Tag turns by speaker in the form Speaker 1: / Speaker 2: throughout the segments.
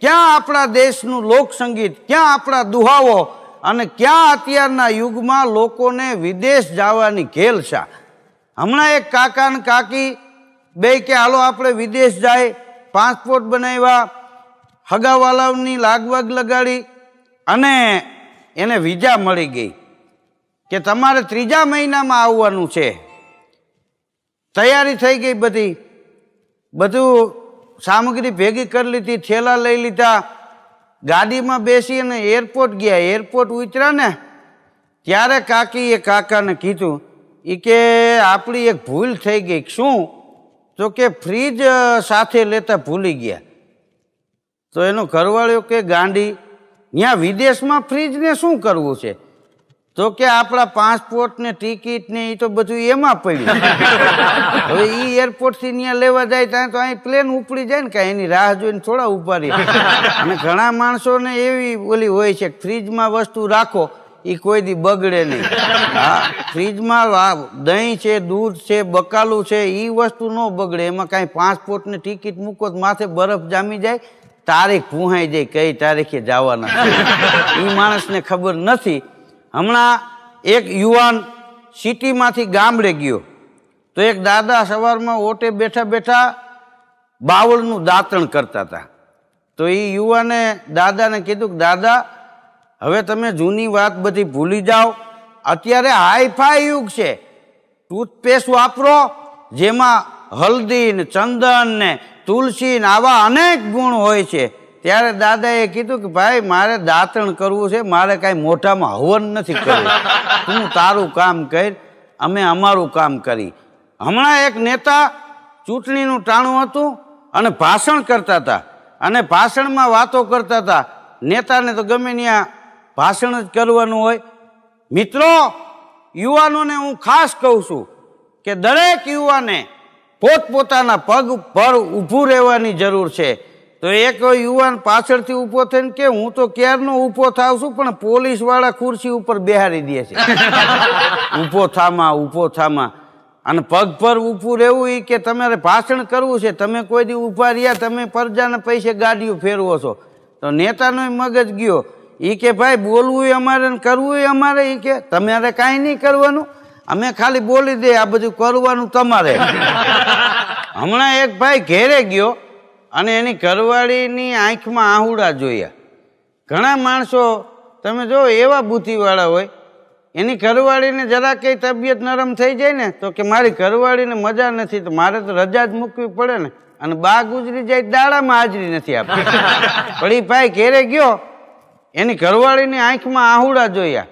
Speaker 1: ક્યાં આપણા દેશનું લોકસંગીત, ક્યાં આપણા દુહાવો અને ક્યાં અત્યારના યુગમાં લોકોને વિદેશ જવાની ઘેલસા હમણાં એક કાકા ને કાકી બે કે હાલો આપણે વિદેશ જાય, પાસપોર્ટ બનાવ્યા, હગાવાલાઓની લાગવાગ લગાડી અને એને વિઝા મળી ગઈ કે તમારે ત્રીજા મહિનામાં આવવાનું છે. તૈયારી થઈ ગઈ બધી. બધું સામગ્રી ભેગી કરી લીધી, થેલા લઈ લીધા. ગાડીમાં બેસી અને એરપોર્ટ ગયા. એરપોર્ટ ઉતર્યા ને, ત્યારે કાકીએ કાકાને કીધું એ કે આપણી એક ભૂલ થઈ ગઈ. શું? તો કે ફ્રીજ સાથે લેતા ભૂલી ગયા. તો એનો ઘરવાળો કે, ગાંડી ત્યાં વિદેશમાં ફ્રીજને શું કરવું છે? તો કે આપણા પાસપોર્ટ ને ટિકિટ ને એ તો બધું એમાં પડ્યું. હવે એ એરપોર્ટથી ત્યાં લેવા જાય ત્યાં તો અહીં પ્લેન ઉપડી જાય ને કાંઈ એની રાહ જોઈને થોડા ઊભા રહી. અને ઘણા માણસોને એવી ઓલી હોય છે કે ફ્રીજમાં વસ્તુ રાખો એ કોઈ દી બગડે નહીં. હા ફ્રીજમાં દહીં છે દૂધ છે બકાલું છે એ વસ્તુ ન બગડે. એમાં કાંઈ પાસપોર્ટ ને ટિકિટ મૂકો તો માથે બરફ જામી જાય તારીખ પૂહાઈ જાય કઈ તારીખે જવાના એ માણસને ખબર નથી હમણાં એક યુવાન સિટીમાંથી ગામડે ગયો. તો એક દાદા સવારમાં ઓટે બેઠા બેઠા બાવળનું દાંતણ કરતા હતા. તો એ યુવાને દાદાને કીધું કે, દાદા, હવે તમે જૂની વાત બધી ભૂલી જાઓ. અત્યારે હાઈફાઈ યુગ છે. ટૂથપેસ્ટ વાપરો, જેમાં હલ્દી ને ચંદન ને તુલસી ને આવા અનેક ગુણ હોય છે. ત્યારે દાદાએ કીધું કે ભાઈ, મારે દાંતણ કરવું છે, મારે કાંઈ મોઢામાં હવન નથી કરવું. તું તારું કામ કર, અમે અમારું કામ કરી. હમણાં એક નેતા ચૂંટણીનું ટાણું હતું અને ભાષણ કરતા હતા અને ભાષણમાં વાતો કરતા હતા. નેતાને તો ગમે ત્યાં ભાષણ જ કરવાનું હોય. મિત્રો, યુવાનોને હું ખાસ કહું છું કે દરેક યુવાને પોતપોતાના પગ પર ઊભું રહેવાની જરૂર છે. તો એક યુવાન પાછળથી ઊભો થઈને કે હું તો ક્યારનો ઊભો થાવ છું પણ પોલીસવાળા ખુરશી ઉપર બેહારી દે છે. ઊભો થામાં ઊભો થામાં. અને પગ પર ઊભું રહેવું એ કે તમારે ભાષણ કરવું છે. તમે કોઈ દી ઊભા રહ્યા તમે પરજાના પૈસે ગાડીઓ ફેરવો છો. તો નેતાનો મગજ ગયો. એ કે ભાઈ બોલવું અમારે ને કરવું અમારે. એ કે તમારે કાંઈ નહીં કરવાનું. અમે ખાલી બોલી દે આ બધું કરવાનું તમારે. હમણાં એક ભાઈ ઘેરે ગયો. અને એની ઘરવાળીની આંખમાં આહુડા જોયા. ઘણા માણસો તમે જો એવા બુદ્ધિવાળા હોય એની ઘરવાળીને જરા કંઈ તબિયત નરમ થઈ જાય ને તો કે મારી ઘરવાળીને મજા નથી તો મારે તો રજા જ મૂકવી પડે ને અને બા ગુજરી જાય દાડામાં હાજરી નથી આપતી. પણ એ ભાઈ ઘેરે ગયો એની ઘરવાળીની આંખમાં આહુડા જોયા.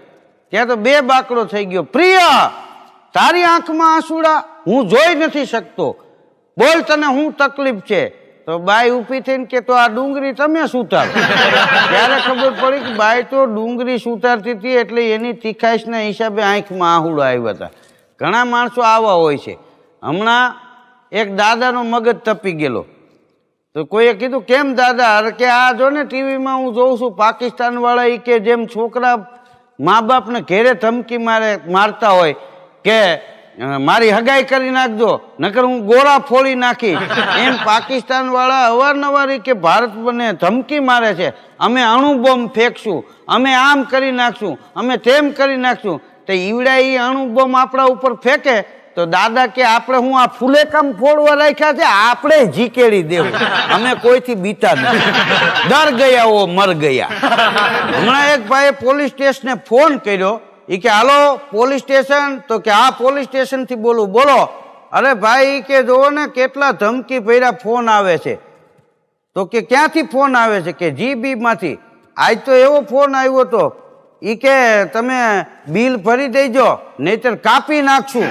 Speaker 1: ત્યાં તો બે બાકડો થઈ ગયો. પ્રિય તારી આંખમાં આંસુડા હું જોઈ નથી શકતો. બોલ તને હું તકલીફ છે. તો બાઈ ઊભી થઈને કે તો આ ડુંગળી તમે સુતાર ત્યારે ખબર પડી કે બાઈ તો ડુંગળી સુતારતી હતી એટલે એની તીખાઈશના હિસાબે આંખમાં આહુડા આવ્યા હતા. ઘણા માણસો આવા હોય છે. હમણાં એક દાદાનો મગજ તપી ગયેલો. તો કોઈએ કીધું, કેમ દાદા? અરે કે આ જો ને ટીવીમાં હું જોઉં છું, પાકિસ્તાનવાળા એ કે જેમ છોકરા મા બાપને ઘેરે ધમકી મારે, મારતા હોય કે મારી હગાઈ કરી નાખજો. નકર હું ગોળા ફોડી નાખી. એમ પાકિસ્તાન વાળા અવારનવાર કે, ભારત મને ધમકી મારે છે. અમે અણુ બોમ્બ ફેંકશું. અમે આમ કરી નાખશું. અમે તેમ કરી નાખશું. તો ઈવડા એ અણુ બોમ્બ આપણા ઉપર ફેંકે, તો દાદા કે, આપણે હું આ ફૂલેકામ ફોડવા રાખ્યા છે? આપણે જીકેડી દેવું. અમે કોઈથી બીતા નથી. ડર ગયા ઓ મર ગયા. હમણાં એક ભાઈએ પોલીસ સ્ટેશને ફોન કર્યો. એ કે, હાલો, પોલીસ સ્ટેશન. તો કે આ પોલીસ સ્ટેશનથી બોલું. બોલો. અરે ભાઈ કે જોવો ને, કેટલા ધમકી ભર્યા ફોન આવે છે. તો કે, ક્યાંથી ફોન આવે છે? કે, જીબીમાંથી. આજ તો એવો ફોન આવ્યો હતો એ કે, તમે બિલ ભરી દેજો, નહીતર કાપી નાખશું.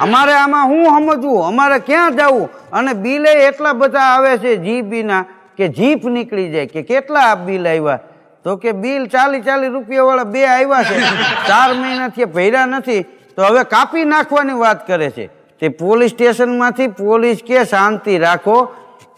Speaker 1: અમારે આમાં હું સમજવું? અમારે ક્યાં જવું? અને બિલે એટલા બધા આવે છે જીબીના કે, જીપ નીકળી જાય. કે, કેટલા બિલ આવ્યા? તો કે બિલ ચાલી ચાલી રૂપિયા વાળા બે આવ્યા છે. ચાર મહિનાથી ભર્યા નથી. તો હવે કાપી નાખવાની વાત કરે છે. તે પોલીસ સ્ટેશનમાંથી પોલીસ કે શાંતિ રાખો.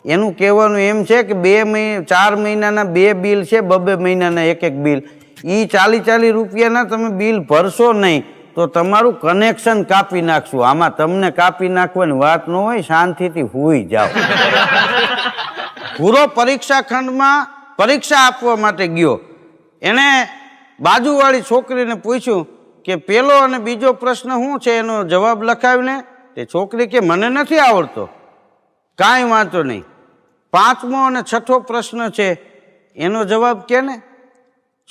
Speaker 1: એનું કહેવાનું એમ છે કે બે મહિના ચાર મહિનાના બે બિલ છે, બબે મહિનાના એક એક બિલ. એ ચાલી ચાલી રૂપિયાના તમે બિલ ભરશો નહીં, તો તમારું કનેક્શન કાપી નાખશું. આમાં તમને કાપી નાખવાની વાત ન હોય, શાંતિથી હોઈ જાઓ. પૂરો પરીક્ષા ખંડમાં પરીક્ષા આપવા માટે ગયો. એણે બાજુવાળી છોકરીને પૂછ્યું કે પેલો અને બીજો પ્રશ્ન શું છે? એનો જવાબ લખાવીને તે છોકરી કે મને નથી આવડતો. કાંઈ વાંધો નહીં. પાંચમો અને છઠ્ઠો પ્રશ્ન છે. એનો જવાબ કે ને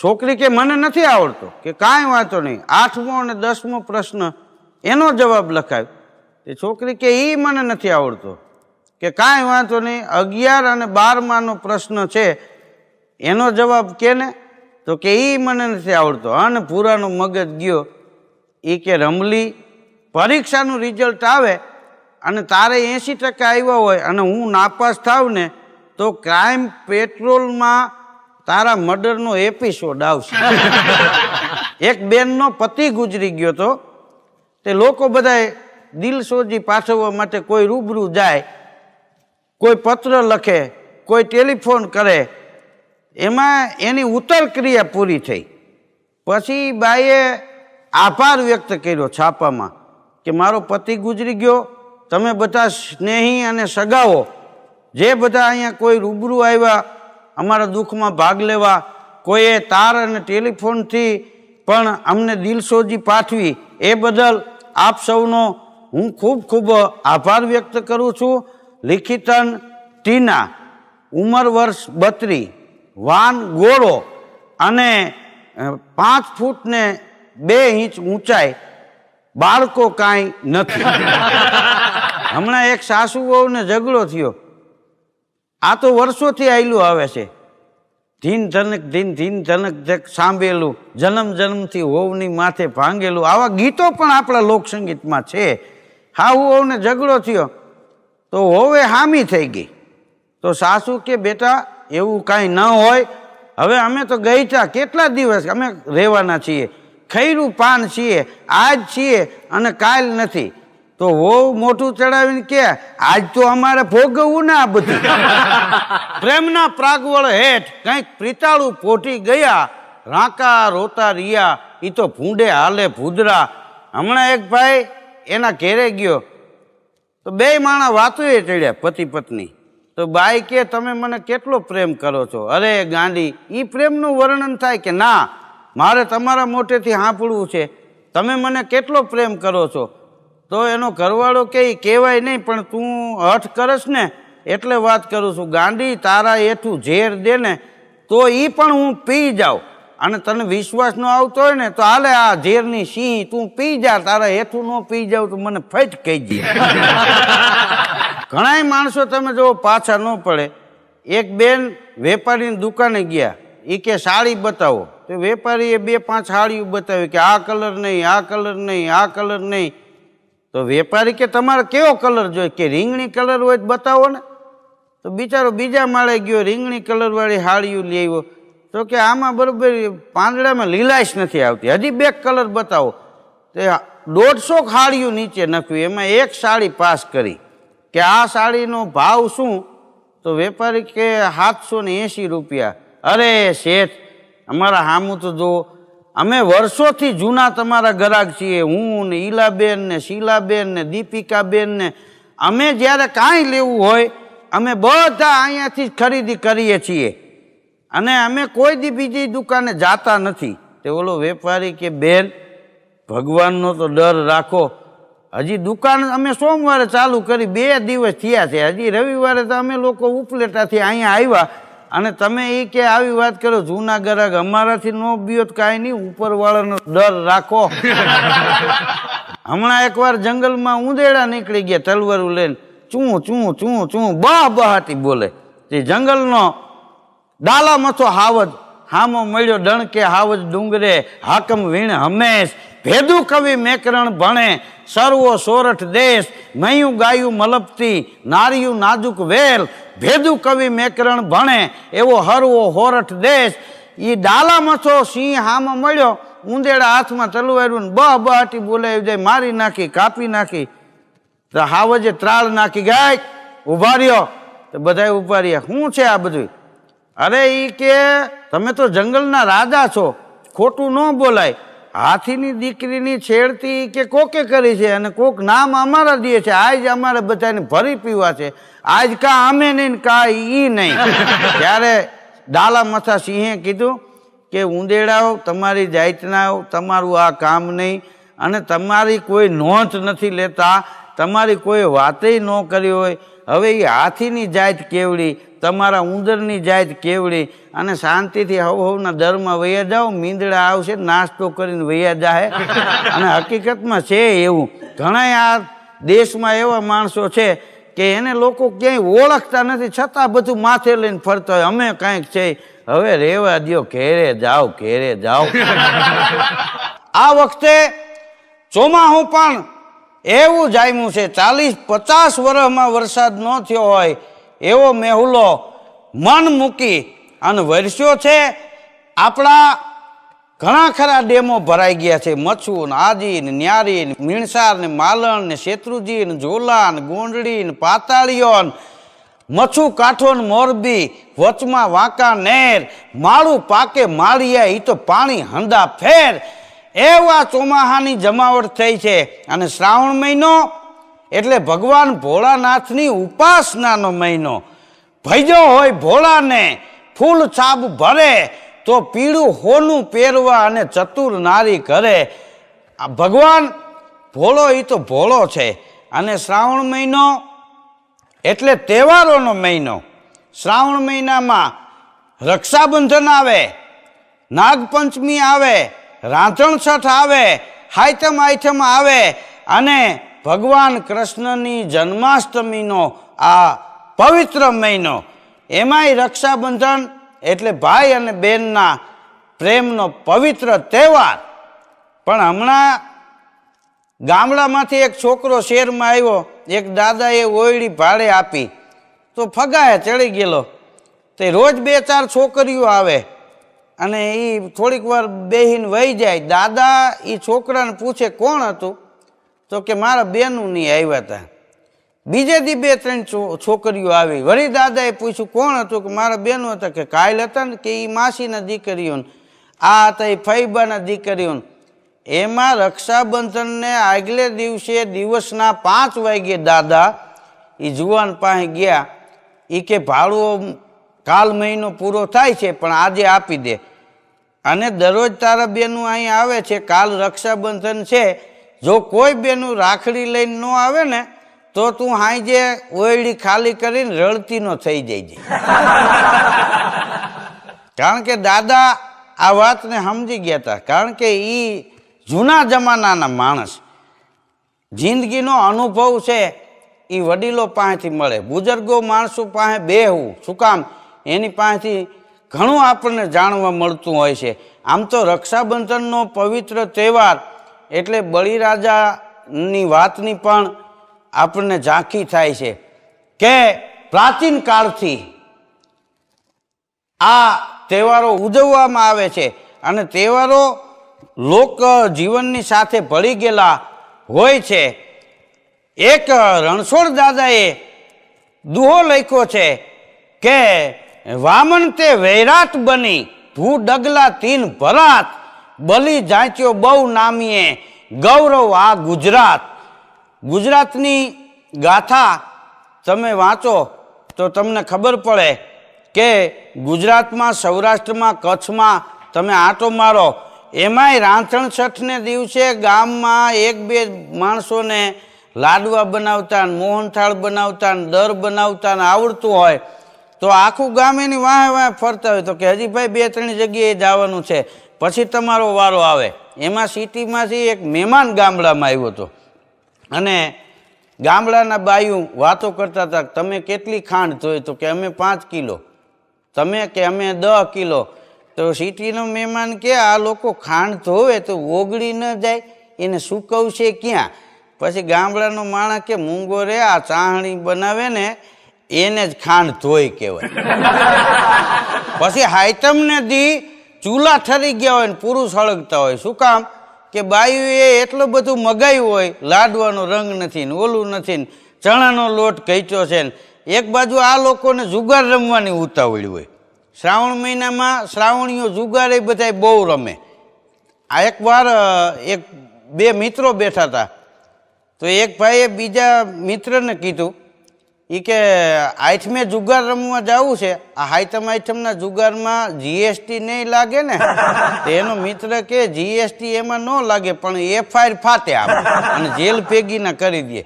Speaker 1: છોકરી કે મને નથી આવડતો. કે કાંઈ વાંધો નહીં. આઠમો અને દસમો પ્રશ્ન. એનો જવાબ લખાય. તે છોકરી કે એ મને નથી આવડતો. કે કાંઈ વાંધો નહીં. અગિયાર અને બારમાનો પ્રશ્ન છે. એનો જવાબ કે ને તો કે એ મને નથી આવડતો. અને પૂરાનો મગજ ગયો. એ કે રમલી પરીક્ષાનું રિઝલ્ટ આવે અને તારે એંશી ટકા આવ્યા હોય અને હું નાપાસ થાવ ને તો ક્રાઇમ પેટ્રોલમાં તારા મર્ડરનો એપિસોડ આવશે. એક બેનનો પતિ ગુજરી ગયો તો. તે લોકો બધાએ દિલ સોજી પાઠવવા માટે કોઈ રૂબરૂ જાય કોઈ પત્ર લખે કોઈ ટેલિફોન કરે એમાં એની ઉત્તર ક્રિયા પૂરી થઈ. પછી બાઈએ આભાર વ્યક્ત કર્યો છાપામાં કે મારો પતિ ગુજરી ગયો, તમે બધા સ્નેહી અને સગાઓ, જે બધા અહીંયા કોઈ રૂબરૂ આવ્યા, અમારા દુઃખમાં ભાગ લેવા, કોઈએ તાર અને ટેલિફોનથી પણ અમને દિલસોજી પાઠવી, એ બદલ આપ સૌનો હું ખૂબ ખૂબ આભાર વ્યક્ત કરું છું. લિખિતન ટીના, ઉંમર વર્ષ બત્રી. વાન ગોળો અને પાંચ ફૂટને બે ઇંચ ઊંચાઈ બાળકો કાંઈ નથી. હમણાં એક સાસુ વહુને ઝઘડો થયો. આ તો વર્ષોથી આવેલું આવે છે. ધીન ધનક ધીન ધીન ધનક ધક સાંભેલું જન્મ જન્મથી હોવની માથે ભાંગેલું. આવા ગીતો પણ આપણા લોકસંગીતમાં છે. હાહુ હોવને ઝઘડો થયો. તો હોવે હામી થઈ ગઈ. તો સાસુ કે બેટા એવું કાંઈ ન હોય. હવે અમે તો ગઈ હતા કેટલા દિવસ? અમે રહેવાના છીએ. ખૈરું પાન છીએ. આજ છીએ અને કાલ નથી. તો વહુ મોટું ચડાવીને કે આજ તો અમારે ભોગવવું ને બધું. પ્રેમના પ્રાગવળ હેઠ કંઈક પ્રિતાળું પોટી ગયા. રાંકા રોતા રિયા એ તો ભૂંડે હાલે ભૂદરા. હમણાં એક ભાઈ એના ઘેરે ગયો. તો બે માણા વાતુએ ચડ્યા પતિ પત્ની. તો બાઈ કે, તમે મને કેટલો પ્રેમ કરો છો? અરે ગાંડી એ પ્રેમનું વર્ણન થાય કે ના? મારે તમારા મોટેથી સાંભળવું છે. તમે મને કેટલો પ્રેમ કરો છો? તો એનો ઘરવાળો કે કહેવાય નહીં, પણ તું હઠ કરસ ને. એટલે વાત કરું છું. ગાંડી, તારા એઠું ઝેર દે ને, તો એ પણ હું પી જાઉં. અને તને વિશ્વાસ ન આવતો હોય ને, તો હાલે આ ઝેરની સિંહ, તું પી જા. તારા હેઠું ન પી જાવ તો મને ફટ કહી દે. ઘણાય માણસો તમે જો પાછા ન પડે. એક બેન વેપારીની દુકાને ગયા. એ કે, સાડી બતાવો. તો વેપારીએ બે પાંચ સાડીઓ બતાવી કે, આ કલર નહીં, આ કલર નહીં, આ કલર નહીં. તો વેપારી કે, તમારે કેવો કલર જોઈએ? કે, રીંગણી કલર હોય તો બતાવો ને. તો બિચારો બીજા માળે ગયો, રીંગણી કલરવાળી સાડીઓ આવ્યો. તો કે, આમાં બરાબર પાંદડામાં લીલાશ નથી આવતી. હજી બે કલર બતાવો. તે દોઢસો સાડીઓ નીચે નાખ્યું. એમાં એક સાડી પાસ કરી. કે આ સાડીનો ભાવ શું? તો વેપારી કે સાતસો ને એંશી રૂપિયા. અરે શેઠ, અમારા હામું તો જુઓ, અમે વર્ષોથી જૂના તમારા ગ્રાહક છીએ. હું ને ઈલાબેન ને શીલાબેન ને દીપિકાબેન ને, અમે જ્યારે કાંઈ લેવું હોય, અમે બધા અહીંયાથી જ ખરીદી કરીએ છીએ. અને અમે કોઈ દી બીજી દુકાને જાતા નથી. તે ઓલો વેપારી કે, બેન, ભગવાનનો તો ડર રાખો. હજી દુકાન અમે સોમવારે ચાલુ કરી બે દિવસ થયા છે. હજી રવિવારે તો અમે લોકો ઉપલેટાથી અહીંયા આવ્યા અને તમે એ કે આવી વાત કરો જૂના ગ્રાહક અમારાથી નો બીઓ કાંઈ નહીં ઉપરવાળાનો ડર રાખો. હમણાં એકવાર જંગલમાં ઉંદેડા નીકળી ગયા તલવારું લઈને. ચું ચું ચું ચું બહ બહાતી બોલે. તે જંગલનો ડાલા મથો હાવજ હામો મળ્યો ડણકે હાવજ ડુંગરે હાકમ વીણ હંમેશ. ભેદુ કવિ મેકરણ ભણે, સર્વો સોરઠ દેશ, મયું ગાયું મલપતી, નારિયું નાજુક વેલ. ભેદુ કવિ મેકરણ ભણે, એવો હરવો હોરઠ દેશ. એ ડાલા મથો સિંહ હામો મળ્યો ઉંદેડા હાથમાં તલવાર્યું બ બહાટી બોલાવી જાય, મારી નાખી, કાપી નાખી. તો હાવજે ત્રાળ નાખી ગાય, ઊભા રહ્યો. તો બધાય ઊભા રહ્યા. શું છે આ બધું અરે એ કે, તમે તો જંગલના રાજા છો, ખોટું ન બોલાય. હાથીની દીકરીની છેડતી કે કોકે કરી છે અને કોક નામ અમારા દે છે. આજ અમારે બધાને ભરી પીવા છે. આજ કા અમે નહીં કા ઈ નહીં. ત્યારે ડાલા મથા સિંહે કીધું કે ઉંદેડાઓ તમારી જાતનાઓ તમારું આ કામ નહીં અને તમારી કોઈ નોંધ નથી લેતા તમારી કોઈ વાતેય ન કરી હોય. હવે એ હાથીની જાત કેવડી? તમારા ઉંદરની જાત કેવડી અને શાંતિથી હવ હવના દરમાં વૈયા જાઓ, મીંદડા આવશે, નાસ્તો કરીને વૈયા જાહે. અને હકીકતમાં છે એવું. ઘણા આ દેશમાં એવા માણસો છે કે એને લોકો ક્યાંય ઓળખતા નથી, છતાં બધું માથે લઈને ફરતા હોય. અમે કાંઈક છે. હવે રેવા દ્યો, ઘેરે જાઓ ઘેરે જાઓ. આ વખતે ચોમાહું પણ એવું જામ્યું છે. ચાલીસ પચાસ વર્ષમાં વરસાદ ન થયો હોય એવો મેહુલો મન મૂકી અને વરસ્યો છે. આપણા ઘણા ખરા ડેમો ભરાઈ ગયા છે. મચ્છુ ને આજી ને ન્યારી ને મીણસાર ને માલણ ને શેત્રુજી ને ઝોલા ને ગોંડળી ને પાતાળીઓ મચ્છુ કાંઠો ને મોરબી, વચમાં વાંકા નેર માળું પાકે માળિયા એ તો પાણી હંદા ફેર. એવા ચોમાહાની જમાવટ થઈ છે અને શ્રાવણ મહિનો એટલે ભગવાન ભોળાનાથની ઉપાસનાનો મહિનો. ભજો હોય ભોળાને, ફૂલ છાબ ભરે, તો પીળું હોનું પહેરવા અને ચતુર નારી કરે. આ ભગવાન ભોળો એ તો ભોળો છે. અને શ્રાવણ મહિનો એટલે તહેવારોનો મહિનો. શ્રાવણ મહિનામાં રક્ષાબંધન આવે, નાગપંચમી આવે રાંધણ છઠ આવે, હાઈતમ આઈથમ આવે અને ભગવાન કૃષ્ણની જન્માષ્ટમીનો આ પવિત્ર મહિનો, એમાંય રક્ષાબંધન એટલે ભાઈ અને બહેનના પ્રેમનો પવિત્ર તહેવાર. પણ હમણાં ગામડામાંથી એક છોકરો શહેરમાં આવ્યો, એક દાદાએ ઓયડી ભાડે આપી. તો ફગાએ ચડી ગયેલો. તે રોજ બે ચાર છોકરીઓ આવે અને એ થોડીક વાર બેહીને વહી જાય. દાદા એ છોકરાને પૂછે કોણ હતું? તો કે મારા બેનું નહીં આવ્યા હતા બીજે દી બે ત્રણ છોકરીઓ આવી. વળી દાદાએ પૂછ્યું, કોણ હતું? કે મારા બેનો હતા કે કાયલ હતા ને કે એ માસીના દીકરીઓને. આ હતા એ ફૈબાના દીકરીઓને. એમાં રક્ષાબંધનને આગલે દિવસે દિવસના પાંચ વાગ્યે દાદા એ જુવાન પાસે ગયા. એ કે, ભાડું કાલ મહિનો પૂરો થાય છે, પણ આજે આપી દે. અને દરરોજ તારા બેનું અહીં આવે છે, કાલ રક્ષાબંધન છે જો કોઈ બેનું રાખડી લઈને ન આવે ને તો તું હાંજે ઓયડી ખાલી કરીને રડતી નો થઈ જાય કારણ કે દાદા આ વાતને સમજી ગયા હતા કારણ કે એ જૂના જમાનાના માણસ. જિંદગીનો અનુભવ છે એ વડીલો પાસેથી મળે. બુજુર્ગો માણસો પાસે બેહવું શું કામ? એની પાસેથી ઘણું આપણને જાણવા મળતું હોય છે. આમ તો રક્ષાબંધનનો પવિત્ર તહેવાર એટલે બળીરાજાની વાતની પણ આપણને ઝાંખી થાય છે કે પ્રાચીન કાળથી આ તહેવારો ઉજવવામાં આવે છે અને તહેવારો લોક જીવનની સાથે ભળી ગયેલા હોય છે. એક રણછોડ દાદાએ દુહો લખ્યો છે કે વામન તે વૈરાટ બની, ભૂ ડગલા તીન ભરાત બલી જાંચ્યો બહુ નામીએ. ગૌરવ આ ગુજરાત. ગુજરાતની ગાથા તમે વાંચો તો તમને ખબર પડે કે ગુજરાતમાં, સૌરાષ્ટ્રમાં, કચ્છમાં તમે આંટો મારો. એમાંય રાંધણ છઠને દિવસે ગામમાં એક બે માણસોને લાડવા બનાવતા મોહનથાળ બનાવતા દર બનાવતા આવડતું હોય તો આખું ગામ એની વાહે વાહે ફરતા હોય. તો કે હજી ભાઈ બે ત્રણ જગ્યાએ જવાનું છે. પછી તમારો વારો આવે. એમાં સિટીમાંથી એક મહેમાન ગામડામાં આવ્યો હતો. અને ગામડાના બાયું વાતો કરતા હતા તમે કેટલી ખાંડ ધોઈ? તો કે અમે પાંચ કિલો. તમે કે અમે દસ કિલો. તો સિટીનો મહેમાન કે આ લોકો ખાંડ ધોવે તો ઓગળી ન જાય એને સૂકવશે ક્યાં? પછી ગામડાનો માણસ કે મૂંગો રે આ ચાહણી બનાવે ને એને જ ખાંડ ધોઈ કહેવાય. પછી હાઈતમને દી ચૂલા ઠરી ગયા હોય ને પુરુષ હળગતા હોય, શું કામ? કે બાયુએ એટલું બધું મગાવ્યું હોય, લાડવાનો રંગ નથી ને ઓલું નથી ને ચણાનો લોટ કહીચો છે ને, એક બાજુ આ લોકોને જુગાર રમવાની ઉતાવળી હોય. શ્રાવણ મહિનામાં શ્રાવણીઓ જુગાર એ બધા બહુ રમે. આ એકવાર એક બે મિત્રો બેઠા હતા તો એક ભાઈએ બીજા મિત્રને કીધું એ કે આઠમે જુગાર રમવા જવું છે. આ હાઈતમ આઈટમના જુગારમાં જીએસટી નહીં લાગે ને એનો મિત્ર કે જીએસટી એમાં ન લાગે, પણ એફઆઈઆર ફાટે આમ, અને જેલ ભેગીના કરી દે.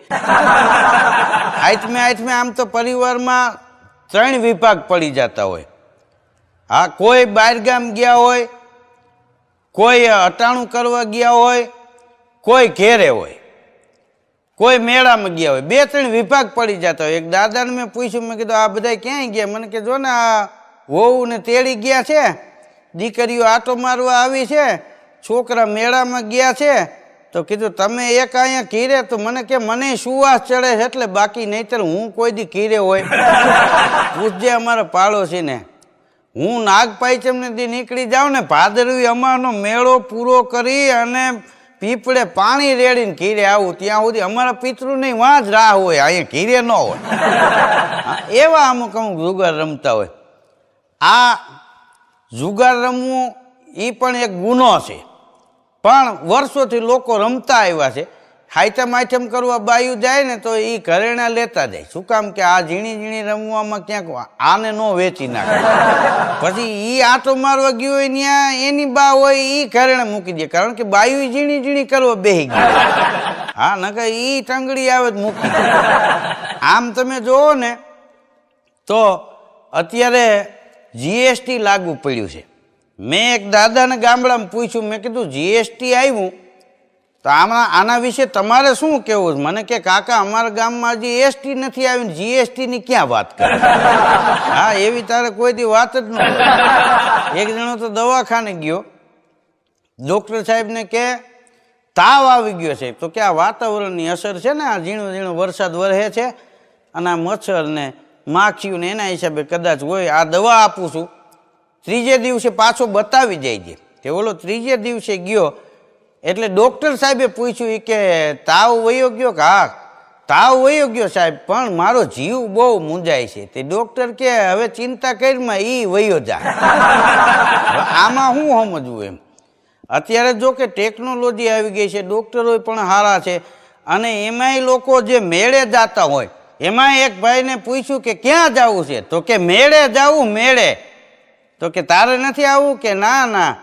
Speaker 1: આઠમે આઠમે આમ તો પરિવારમાં ત્રણ વિભાગ પડી જતા હોય. હા, કોઈ બહારગામ ગયા હોય, કોઈ અટાણું કરવા ગયા હોય, કોઈ ઘેરે હોય. કોઈ મેળામાં ગયા હોય, બે, ત્રણ વિભાગ પડી જતા હોય. એક દાદાને મેં પૂછ્યું, મેં કીધું, આ બધા ક્યાંય ગયા? મને કે, જો ને આ વહુ ને તેડી ગયા છે, દીકરીઓ આટો મારવા આવી છે, છોકરા મેળામાં ગયા છે. તો કીધું, તમે એક અહીંયા કીરે તો મને કે, મને સુવાસ ચડે છે એટલે બાકી નહીતર હું કોઈ દી કીરે હોય. પૂછજે અમારા પાડોશીને. હું નાગપાંચમને દી નીકળી જાઉં ને, ભાદરવી અમારનો મેળો પૂરો કરી અને પીપળે પાણી રેડીને ઘીરે આવું, ત્યાં સુધી અમારા પિતૃ નહીં વાં જ રાહ હોય, અહીંયા ઘીરે ન હોય. એવા અમુક અમુક જુગાર રમતા હોય. આ જુગાર રમવું એ પણ એક ગુનો છે. પણ વર્ષોથી લોકો રમતા આવ્યા છે. હાઈટમ આઇટમ કરવા બાયું જાય ને તો એ ઘરેણા લેતા જાય. શું કામ કે આ ઝીણી ઝીણી રમવામાં ક્યાંક આને ન વેચી નાખે. પછી એ આટો મારવા ગયો હોય ત્યાં એની બા હોય એ ઘરેણા મૂકી દે. કારણ કે બાયું ઝીણી ઝીણી કરવા બેહી ગઈ. હા, નકર એ ટંગડી આવે મૂકી દે. આમ તમે જોવો ને, તો અત્યારે જીએસટી લાગુ પડ્યું છે. મેં એક દાદાને ગામડામાં પૂછ્યું, મેં કીધું જીએસટી આવ્યું? તો આમાં આના વિશે તમારે શું કહેવું છે? મને કે કાકા અમારા ગામમાં હજી એસટી નથી આવી જીએસટીની ક્યાં વાત કરે? હા એવી તારે કોઈ દી વાત જ ન એક જણો તો દવાખાને ગયો. ડૉક્ટર સાહેબને કે તાવ આવી ગયો છે. તો કે આ વાતાવરણની અસર છે ને આ ઝીણો ઝીણો વરસાદ વરહે છે અને આ મચ્છરને માખીઓને ને એના હિસાબે કદાચ હોય આ દવા આપું છું. ત્રીજે દિવસે પાછો બતાવી જાય છે તે ઓલો ત્રીજે દિવસે ગયો એટલે ડૉક્ટર સાહેબે પૂછ્યું કે, તાવ વયો ગયો કે? હા, તાવ વયો ગયો સાહેબ, પણ મારો જીવ બહુ મૂંઝાય છે. તે ડૉક્ટર કે, હવે ચિંતા કરીમાં એ વયો જાય આમાં શું સમજવું એમ? અત્યારે જો કે ટેકનોલોજી આવી ગઈ છે ડૉક્ટરો પણ સારા છે. અને એમાંય લોકો જે મેળે જાતા હોય એમાં એક ભાઈને પૂછ્યું કે, ક્યાં જવું છે? તો કે, મેળે જવું, મેળે. તો કે, તારે નથી આવવું? કે, ના ના.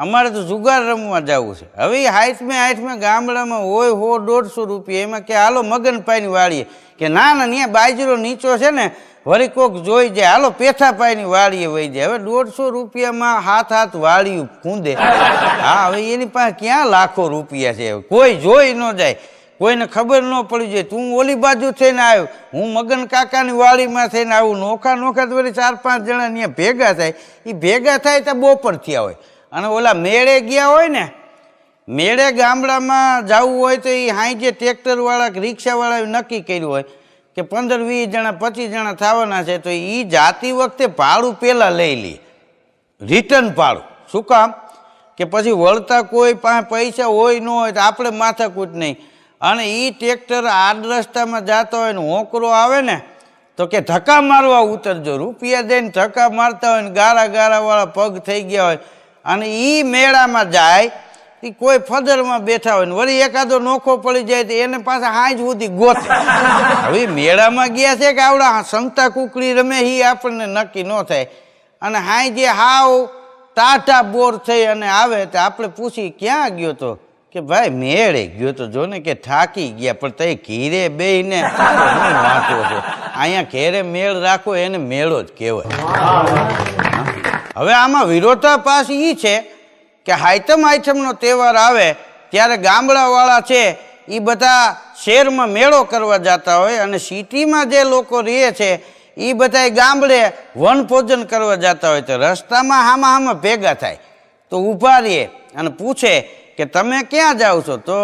Speaker 1: અમારે તો જુગાર રમવા જવું છે. હવે હાઈટમે હાઈટમે ગામડામાં હોય, હો, દોઢસો રૂપિયા. એમાં કે હાલો મગન પાઈની વાળીએ કે ના ના ત્યાં બાજરો નીચો છે ને, વળી કોક જોઈ જાય, હાલો પેથા પાઈની વાળીએ વહી જાય. હવે દોઢસો રૂપિયામાં હાથ હાથ વાળ્યું ખૂંદે. હા, હવે એની પાસે ક્યાં લાખો રૂપિયા છે? કોઈ જોઈ ન જાય. કોઈને ખબર ન પડી જાય. તું ઓલી બાજુ થઈને આવ્યો. હું મગન કાકાની વાડીમાં થઈને આવું. નોખા નોખા તો ચાર પાંચ જણા ત્યાં ભેગા થાય. એ ભેગા થાય તો બપોર થયા હોય. અને ઓલા મેળે ગયા હોય ને, મેળે ગામડામાં જવું હોય તો એ હાઈ ટ્રેક્ટરવાળા કે રિક્ષાવાળાએ નક્કી કર્યું હોય કે પંદર, વીસ જણા, પચીસ જણા થવાના છે તો એ જાતી વખતે ભાડું પહેલાં લઈ લે. રિટર્ન ભાડું. શું કામ? કે પછી વળતા કોઈ પાસે પૈસા હોય ન હોય તો આપણે માથાકૂટ નહીં. અને એ ટ્રેક્ટર આડ રસ્તામાં જતો હોય ને, હોકરો આવે ને, તો કે ધક્કા મારવા ઉતરજો. રૂપિયા દઈને ધક્કા મારતા હોય ને, ગારા ગારાવાળા પગ થઈ ગયા હોય. અને એ મેળામાં જાય એ કોઈ ફદરમાં બેઠા હોય ને, વળી એકાદો નોખો પડી જાય તો એને પાછા હાંજ સુધી ગોતે. હવે મેળામાં ગયા છે કે આવડા સંતા કુકડી રમે એ આપણને નક્કી ન થાય. અને હાઈ જે હાવ ટાટા બોર થઈ અને આવે તો આપણે પૂછી, ક્યાં ગયો તો? કે, ભાઈ, મેળે ગયો તો જો ને કે થાકી ગયા, પણ તઈ ઘીરે બેહીને વાંચો છે. અહીંયા ઘેરે મેળ રાખો, એને મેળો જ કહેવાય. હવે આમાં વિરોધાભાસ એ છે કે હાઈતમ આઈટમનો તહેવાર આવે ત્યારે ગામડાવાળા છે એ બધા શહેરમાં મેળો કરવા જતા હોય અને સિટીમાં જે લોકો રહે છે એ બધા ગામડે વનભોજન કરવા જતા હોય તો રસ્તામાં હામાં હામાં ભેગા થાય. તો ઊભા રહીએ અને પૂછે કે તમે ક્યાં જાઓ છો? તો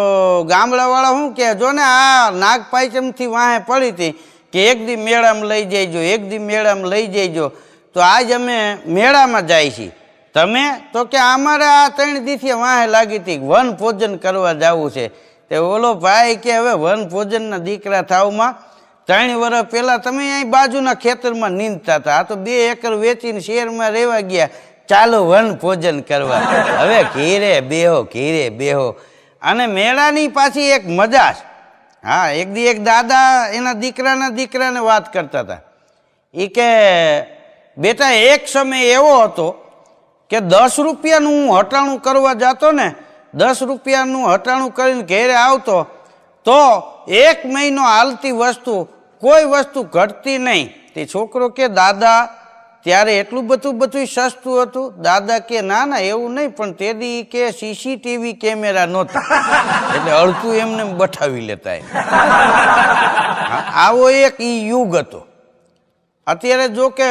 Speaker 1: ગામડાવાળા શું કહે? જો ને આ નાગપાયચમથી વાહે પડી હતી કે એક દી મેળામાં લઈ જઈજો, એક દી મેળામાં લઈ જઈજો. તો આજ અમે મેળામાં જાય છીએ. તમે? તો કે અમારે આ ત્રણ દીથી વાહે લાગી હતી વન ભોજન કરવા જવું છે. તે ઓલો ભાઈ કે હવે વન ભોજનના દીકરા થાવમાં ત્રણ વર્ષ પહેલાં તમે અહીં બાજુના ખેતરમાં નીંદતા હતા. આ તો બે એકર વેચીને શહેરમાં રહેવા ગયા. ચાલો વન ભોજન કરવા. હવે ઘીરે બેહો ઘીરે બેહો. અને મેળાની પાછી એક મજા હા, એક દી એક દાદા એના દીકરાના દીકરાને વાત કરતા હતા. એ કે બેટા, એક સમય એવો હતો કે દસ રૂપિયાનું હું હટાણું કરવા જતો ને, દસ રૂપિયાનું હટાણું કરીને ઘેરે આવતો, તો એક મહિનો હાલતી વસ્તુ, કોઈ વસ્તુ ઘટતી નહીં. તે છોકરો કે, દાદા, ત્યારે એટલું બધું બધું સસ્તું હતું? દાદા કે, ના ના, એવું નહીં, પણ તે દી કે સીસીટીવી કેમેરા નહોતા. એટલે અડધું એમને બઠાવી લેતા આવો એક ઈ યુગ હતો. અત્યારે જો કે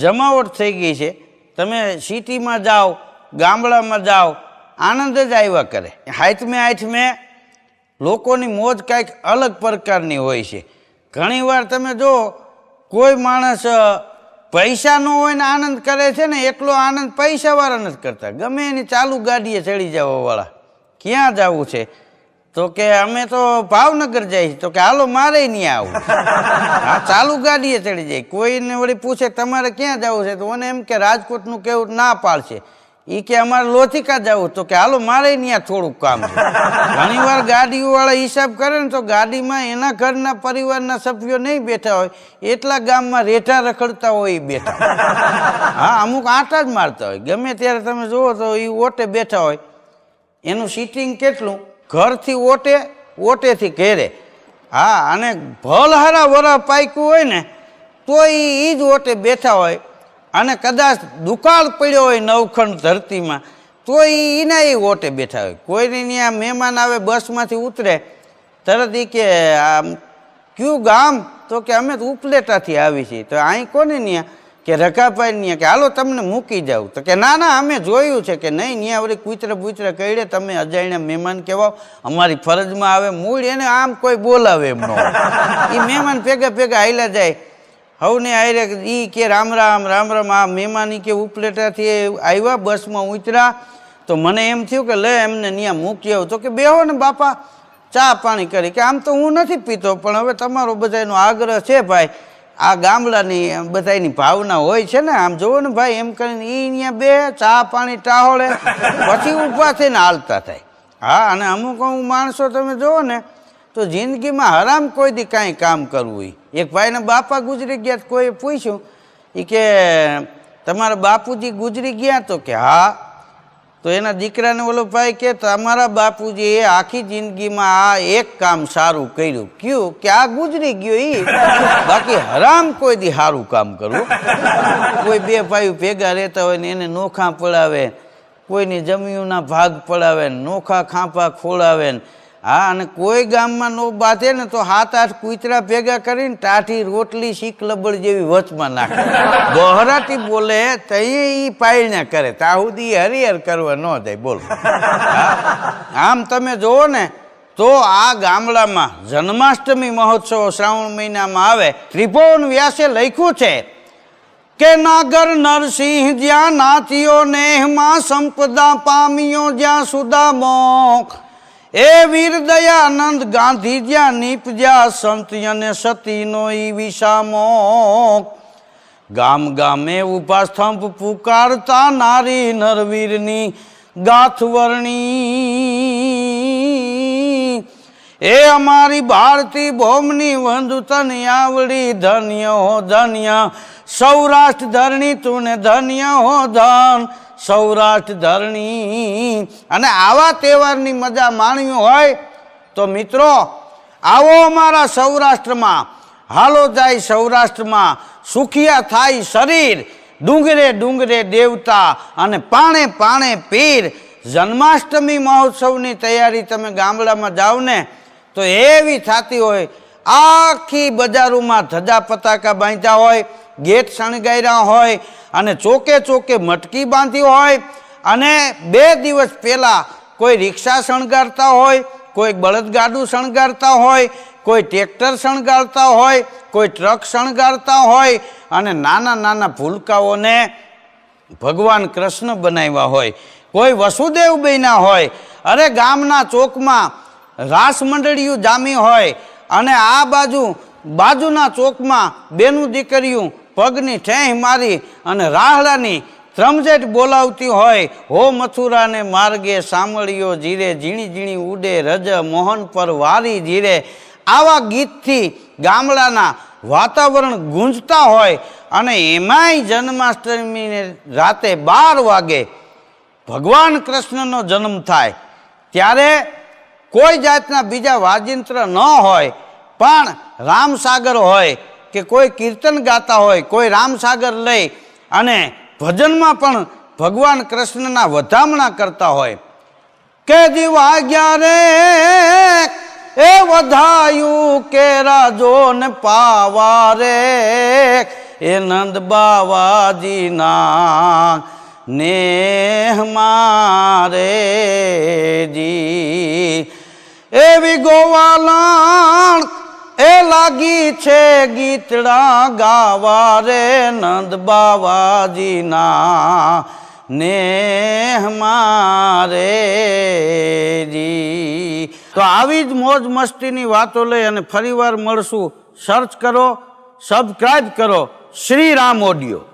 Speaker 1: જમાવટ થઈ ગઈ છે. તમે સિટીમાં જાઓ, ગામડામાં જાઓ, આનંદ જ આવ્યા કરે. હાથમે હાથમે લોકોની મોજ કાંઈક અલગ પ્રકારની હોય છે. ઘણીવાર તમે જો, કોઈ માણસ પૈસા ન હોય ને આનંદ કરે છે ને એટલો આનંદ પૈસાવાળા નથી કરતા. ગમે એની ચાલુ ગાડીએ ચડી જવાવાળા ક્યાં જવું છે? તો કે અમે તો ભાવનગર જઈશ તો કે હાલો, મારે નહીં આવું હા, ચાલુ ગાડીએ ચડી જાય. કોઈને વળી પૂછે, તમારે ક્યાં જવું છે? તો મને એમ કે, રાજકોટનું કેવું ના પાડશે. એ કે, અમારે લોથિકા જવું. તો કે, હાલો, મારે ત્યાં થોડુંક કામ છે. ઘણીવાર ગાડીઓવાળા હિસાબ કરે ને તો ગાડીમાં એના ઘરના પરિવારના સભ્યો નહીં બેઠા હોય. એટલા ગામમાં રેઠા રખડતા હોય એ બેઠા. હા, અમુક આંટા જ મારતા હોય. ગમે ત્યારે તમે જુઓ તો એ ઓટે બેઠા હોય. એનું સીટિંગ કેટલું? ઘરથી ઓટે, ઓટેથી ઘેરે. હા, અને ભલહારા વરા પાક્યું હોય ને, તો એ જ ઓટે બેઠા હોય. અને કદાચ દુકાળ પડ્યો હોય નવખંડ ધરતીમાં, તો એના એ ઓટે બેઠા હોય. કોઈને ત્યાં મહેમાન આવે બસમાંથી ઉતરે, તરત એ કે, આમ, કયું ગામ? તો કે, અમે તો ઉપલેટાથી આવી છીએ. તો અહીં કોને ત્યાં કે રકાભાઈ નહીં કે હાલો તમને મૂકી જાઉં. તો કે ના ના, અમે જોયું છે કે નહીં ત્યાં વળી કુતરે બૂતરે કહીડે તમે અજાણ્યા મહેમાન કહેવાઓ, અમારી ફરજમાં આવે, મૂળ એને આમ કોઈ બોલાવે એમ ન એ મહેમાન ભેગા ભેગા હાલ્યા જાય. હવને આયરે એ કે રામ રામ રામ રામ, આ મહેમાન કે ઉપલેટાથી આવ્યા, બસમાં ઉતર્યા. તો મને એમ થયું કે લે, એમને ત્યાં મૂકી આવું. તો કે બેહો ને બાપા, ચા પાણી કરી. કે આમ તો હું નથી પીતો, પણ હવે તમારો બધાનો આગ્રહ છે ભાઈ. આ ગામડાની બધાની ભાવના હોય છે ને, આમ જોવો ને ભાઈ, એમ કરીને એ અહીંયા બે ચા, પાણી, ટાહોળે, પછી ઊભા થઈને હાલતા થાય. હા, અને અમુક અમુક માણસો તમે જુઓ ને, તો જિંદગીમાં હરામ કોઈ દી કાંઈ કામ કરવું એક ભાઈના બાપા ગુજરી ગયા તો કોઈએ પૂછ્યું એ કે, તમારા બાપુજી ગુજરી ગયા તો કે, હા તો એના દીકરાને ઓલો ભાઈ કે, તમારા બાપુજીએ આખી જિંદગીમાં આ એક કામ સારું કર્યું. કયું? કે આ ગુજરી ગયો એ બાકી હરામ કોઈ દી સારું કામ કરવું. કોઈ બે ભાઈ ભેગા રહેતા હોય ને એને નોખા પડાવે, કોઈની જમીનના ભાગ પડાવે નોખા ખાંપા ખોળાવે ને હા, અને કોઈ ગામમાં નો બાંધે ને તો હાથ આઠ કૂતરા ભેગા કરીને ટાઠી રોટલી, શીખ, લબડ જેવી વચમાં નાખે. બહરાથી બોલે, તઈએ એ પાયણા કરે. તાહુદી હરિહર કરવા ન જાય બોલો. આમ તમે જુઓ ને, તો આ ગામડામાં જન્માષ્ટમી મહોત્સવ શ્રાવણ મહિનામાં આવે, ત્રિભુવન વ્યાસે લખ્યું છે કે નાગર નરસિંહ જ્યાં નાથીઓ નેહમાં સંપદા પામ્યો જ્યાં સુદામો એ વીર દયાનંદ ગાંધી જ્યાં નીપજ્યા સંત અને સતીનો ઈ વિષામો ગામ ગામે ઊભા સ્તંભ પુકારતા નારી નરવીરની ગાથવરણી એ અમારી ભારતી ભોમની વંધુ તન આવડી ધન્ય હો ધન્ય. સૌરાષ્ટ્ર ધરણી તુને ધન્ય હો ધન. સૌરાષ્ટ્ર ધરણી. અને આવા તહેવારની મજા માણવી હોય તો મિત્રો, આવો અમારા સૌરાષ્ટ્રમાં. હાલો જાય સૌરાષ્ટ્રમાં. સુખિયા થાય શરીર. ડુંગરે ડુંગરે દેવતા અને પાણે પાણે પીર. જન્માષ્ટમી મહોત્સવની તૈયારી તમે ગામડામાં જાઓ ને, તો એવી થતી હોય. આખી બજારોમાં ધજા પતાકા બાંધ્યા હોય. ગેટ શણગાર્યા હોય અને ચોકે ચોકે મટકી બાંધી હોય અને બે દિવસ પહેલાં કોઈ રિક્ષા શણગારતા હોય, કોઈ બળદગાડું શણગારતા હોય, કોઈ ટ્રેક્ટર શણગારતા હોય, કોઈ ટ્રક શણગારતા હોય અને નાના નાના ભૂલકાઓને ભગવાન કૃષ્ણ બનાવ્યા હોય, કોઈ વસુદેવ બન્યા હોય, અરે ગામના ચોકમાં રાસ મંડળીયું જામી હોય અને આ બાજુ, બાજુના ચોકમાં બેનું દીકરીયું પગની ઠેહ મારી અને રાહડાની ત્રમજેટ બોલાવતી હોય, હો મથુરાને માર્ગે સાંભળ્યો જીરે, ઝીણી ઝીણી ઉડે રજ મોહન પર વારી જીરે આવા ગીતથી ગામડાના વાતાવરણ ગુંજતા હોય અને એમાંય જન્માષ્ટમીને રાતે બાર વાગે ભગવાન કૃષ્ણનો જન્મ થાય. ત્યારે કોઈ જાતના બીજા વાજિંત્ર ન હોય, પણ રામસાગર હોય કે કોઈ કીર્તન ગાતા હોય, કોઈ રામસાગર લઈ અને ભજનમાં પણ ભગવાન કૃષ્ણના વધામણા કરતા હોય. કે દિવાગ્યા રે, એ વધાયું કે રાજો ને પાવા રે, એ નંદ બાવાજીના નેહ મારે જી. એવી ગોવાલણ એ લાગી છે ગીતડા ગાવા રે નંદ બાવાજીના, નેહ મારે જી. તો આવી જ મોજ મસ્તીની વાતો લઈ અને ફરીવાર મળશું. સર્ચ કરો સબસ્ક્રાઈબ કરો. શ્રી રામ ઓડિયો.